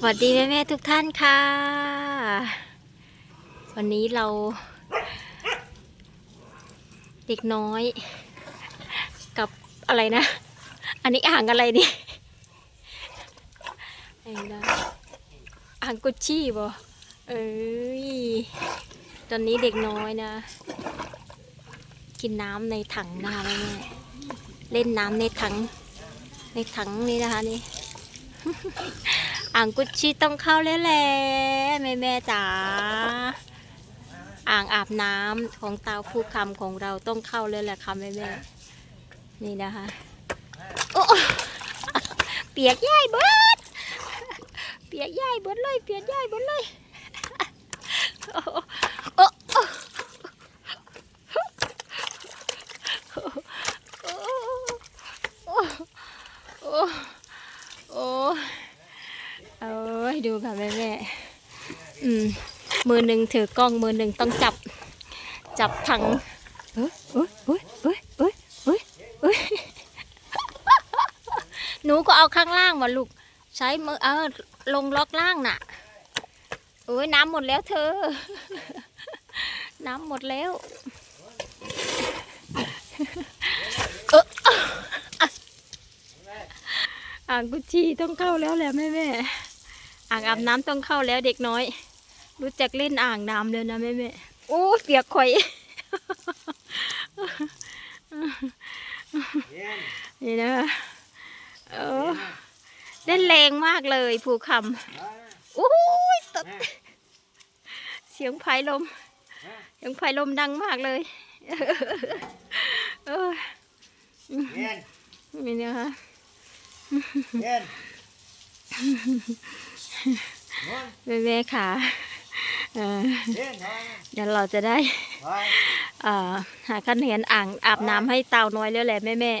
สวัสดีแม่แม่ๆทุกท่านค่ะ วันนี้เรา เด็กน้อย กับอะไรนะ อันนี้อ่างอะไรดิไอ้นะอ่างกุชชี่บ่เอ้ยตอนนี้เด็กน้อยนะ กินน้ำในถังนะคะแม่เล่นน้ำในถัง ในถังนี้นะคะนี่ อ่างกุชชี่ต้องเข้าแล้วแหละแม่แม่ๆจ๋าอ่างอาบน้ำของเตาผู้คำของเราต้องเข้าแล้วแหละค่ะแม่แม่ๆนี่นะคะโอ้เปียกย่ายเบิดเปียกย่ายเบิดเลยเปียกย่ายเบิดเลยโอ้โอ้โอ้โอ้โอ้โอ้ เอ้ยดูค่ะแม่แม่ๆอืมมือหนึ่งถือกล้องมือหนึ่งต้องจับ จับถังเอ้ยเอ้ยเอ้ยเอ้ยเอ้ยเอ้ยเอ้ยหนูก็เอาข้างล่างมาลูก ใช้มือเออลงล็อกล่างน่ะโอ้ยน้ำหมดแล้วเธอ น้ำหมดแล้วเอออ่างกุชชี่ต้องเข้าแล้วแหละแม่แม่ๆ อ่างอาบน้ำต้องเข้าแล้วเด็กน้อย รู้จักเล่นอ่างน้ำเลยนะแม่แม่ๆโอ้เปียกข่อยนี่นะเออเล่นแรงมากเลยภูคำโอ้ยตดเสียงไผ่ลม เสียงไผ่ลมดังมากเลยเออเย็นนี่นะคะ เย็นนอนแม่ๆค่ะเออเย็นนอนเดี๋ยวเราจะได้ไปเอ่อหาขั้นเห็นอ่างอาบน้ำให้เต่าน้อยแล้วแหละแม่แม่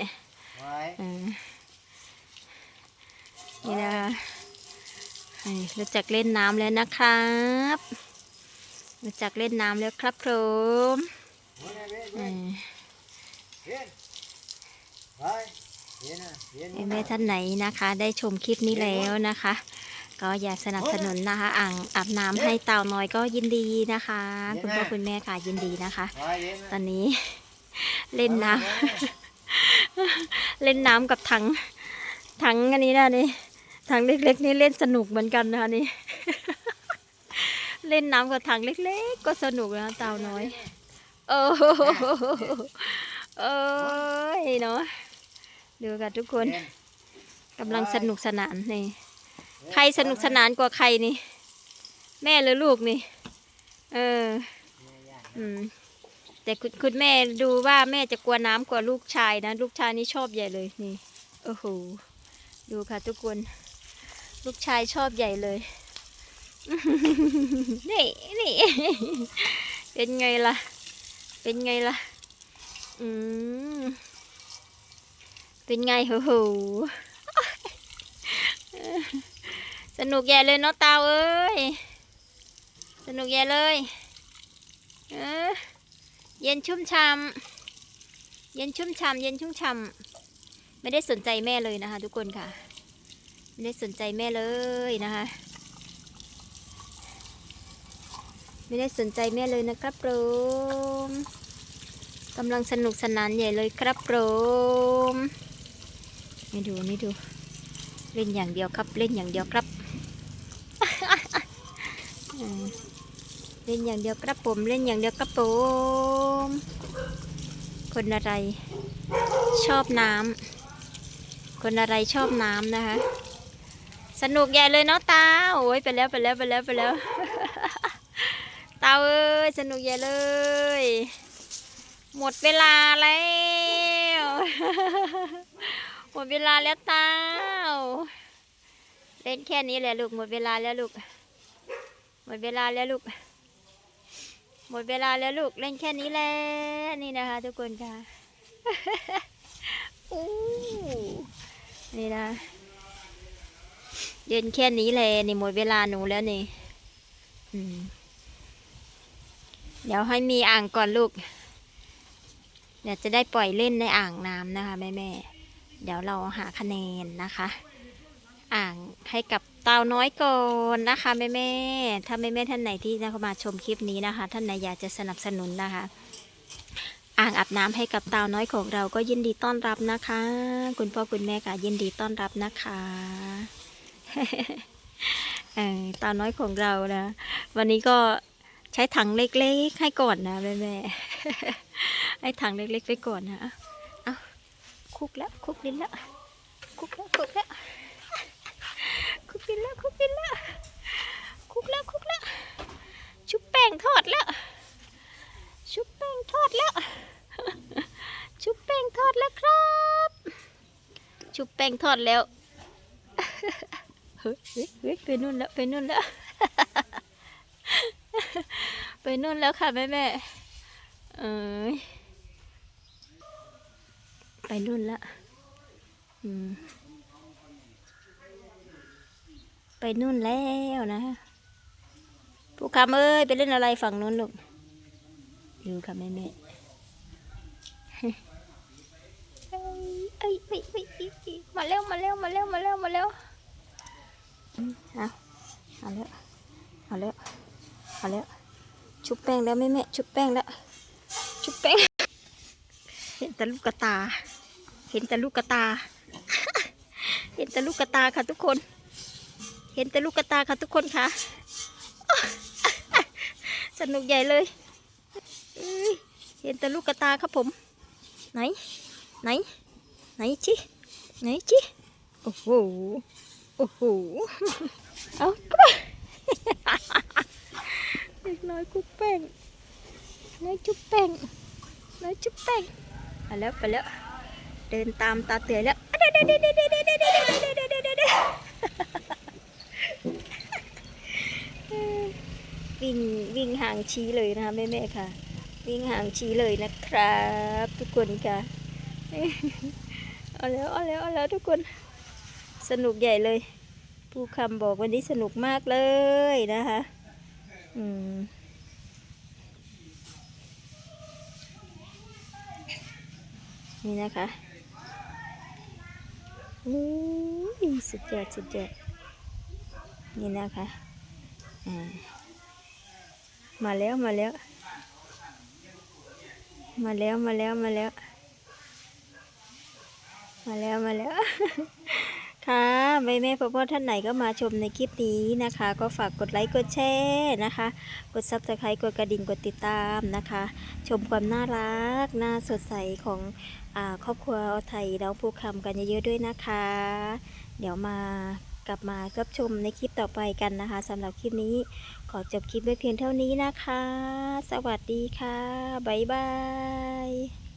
ไปๆเออนี่นะคะนี่รู้จักเล่นน้ำแล้วนะครับรู้จักเล่นน้ำแล้วครับผมเย็นเอเย็นอไปเย็นนะเย็นแม่แม่ท่านไหนนะคะ ได้ชมคลิปนี้แล้วนะคะ ก็อยากสนับสนุนนะคะ อ่างอาบน้ำให้เต่าน้อยก็ยินดีนะคะ คุณพ่อคุณแม่ค่ะยินดีนะคะไปเย็นตอนนี้เล่นน้ำเล่นน้ำกับถังถังอันนี้นะนี่ถังเล็กๆนี่เล่นสนุกเหมือนกันนะคะนี่ เล่นน้ำกับถังเล็ก ๆ ก็สนุกนะเต่าน้อย โอ้โหเอ้ยเนาะดูกันทุกคนกำลังสนุกสนานนี่ ใครสนุกสนานกว่าใครนี่ แม่หรือลูกนี่ เออ อืม แต่คุณคุณแม่ดูว่าแม่จะกลัวน้ำกว่าลูกชายนะ ลูกชายนี่ชอบใหญ่เลยนี่ โอ้โห ดูค่ะทุกคน ลูกชายชอบใหญ่เลย นี่นี่ เป็นไงล่ะ เป็นไงล่ะ อืม เป็นไงโอ้โห สนุกใหญ่เลยเนาะเตาเอ้ย สนุกใหญ่เลย เออ เย็นชุ่มช่ำเย็นชุ่มช่ำเย็นชุ่มช่ำไม่ได้สนใจแม่เลยนะคะ ทุกคนค่ะ ไม่ได้สนใจแม่เลยนะคะ ไม่ได้สนใจแม่เลยนะครับผมกำลังสนุกสนานใหญ่เลยครับผมนี่ดูนี่ดู เล่นอย่างเดียวครับ เล่นอย่างเดียวครับ อืม เล่นอย่างเดียวครับผมเล่นอย่างเดียวครับผมคนอะไร ชอบน้ำคนอะไรชอบน้ำนะคะ สนุกใหญ่เลยเนาะตาโอ้ยไปแล้วไปแล้วไปแล้วไปแล้วตาเอ้ยสนุกใหญ่เลย หมดเวลาแล้วหมดเวลาแล้วตาเล่นแค่นี้แหละลูกหมดเวลาแล้วลูกหมดเวลาแล้วลูก หมดเวลาแล้วลูกเล่นแค่นี้แหละนี่นะคะ ทุกคนค่ะอู้นี่นะเย็นแค่นี้แหละนี่หมดเวลาหนูแล้วนี่เดี๋ยวให้มีอ่างก่อนลูก เดี๋ยวจะได้ปล่อยเล่นในอ่างน้ำนะคะแม่แม่เดี๋ยวเราหาคะแนนนะคะ อ่างให้กับ ต่าน้อยก่อนนะคะแม่แม่ถ้าแม่แม่ท่านไหนที่จะเข้ามาชมคลิปนี้นะคะ ท่านไหนอยากจะสนับสนุนนะคะ อ่างอาบน้ำให้กับเต่าน้อยของเราก็ยินดีต้อนรับนะคะ คุณพ่อคุณแม่ค่ะยินดีต้อนรับนะคะเต่าน้อยของเรานะ วันนี้ก็ใช้ถังเล็กๆให้ก่อนนะแม่แม่ให้ถังเล็กๆไปก่อนนะเอาคุกแล้วคุกดินแล้วคุกแล้วคุกแล้ว คุกดินแล้วคุกดินแล้วคุกแล้วคุกแล้วชุบแป้งทอดแล้ว ชุบแป้งทอดแล้ว ชุบแป้งทอดแล้วครับ ชุบแป้งทอดแล้วเฮ้ยเฮ้ยเฮ้ยไปนู่นแล้วไปนู่นแล้ว ไปนู่นแล้วค่ะแม่แม่เอ้ยไปนู่นแล้วอืม ไปนู่นแล้วนะผู้คำเอ้ยไปเล่นอะไรฝั่งนู้นลูกดูค่ะแม่แม่เอ้ยเอ้ยเอ้ยเอ้ยมาเร็วมาเร็วมาเร็วมาเร็วมาเร็วเอาเอาแล้วเอาแล้วเอาแล้วชุบแป้งแล้วแม่แม่ชุบแป้งแล้วชุบแป้งเห็นแต่ลูกกระตา เห็นแต่ลูกกระตา เห็นแต่ลูกกระตาค่ะทุกคน เห็นแต่ลูกกระตาค่ะทุกคนค่ะ สนุกใหญ่เลย เห็นแต่ลูกกระตาครับผม ไหน ไหน ไหนจีไหนจีโอ้โห โอ้โห เอาไปเด็กน้อยกุ๊กแป้งน้อยจุ๊บแป้งน้อยจุ๊บแป้งไปแล้วไปแล้ว เดินตามตาเตือแล้วเดี๋ยวเดี๋ยวเดี๋ยวเดี๋ยวเดี๋ยวเดี๋ยวเดี๋ยว วิ่งวิ่งห่างชี้เลยนะคะแม่ๆค่ะ วิ่งห่างชี้เลยนะครับ ทุกคนค่ะเอาแล้วเอาแล้วเอาแล้วทุกคน สนุกใหญ่เลยผู้คำบอกวันนี้สนุกมากเลยนะคะอืมนี่นะคะอู้ยสุดยอดสุดยอด นี่นะคะมาแล้วมาแล้ว มาแล้วมาแล้วมาแล้ว มาแล้วมาแล้วค่ะแม่แม่พ่อพ่อท่านไหนก็มาชมในคลิปนี้นะคะ ก็ฝากกดไลค์กดแชร์นะคะ กดซับสไครต์กดกระดิ่งกดติดตามนะคะ ชมความน่ารักน่าสดใสของอครอบครัวไทยน้องภูคำกันเยอะๆด้วยนะคะ เดี๋ยวมา กลับมารับชมในคลิปต่อไปกันนะคะสำหรับคลิปนี้ขอจบคลิปไว้เพียงเท่านี้นะคะ สวัสดีค่ะ บ๊ายบาย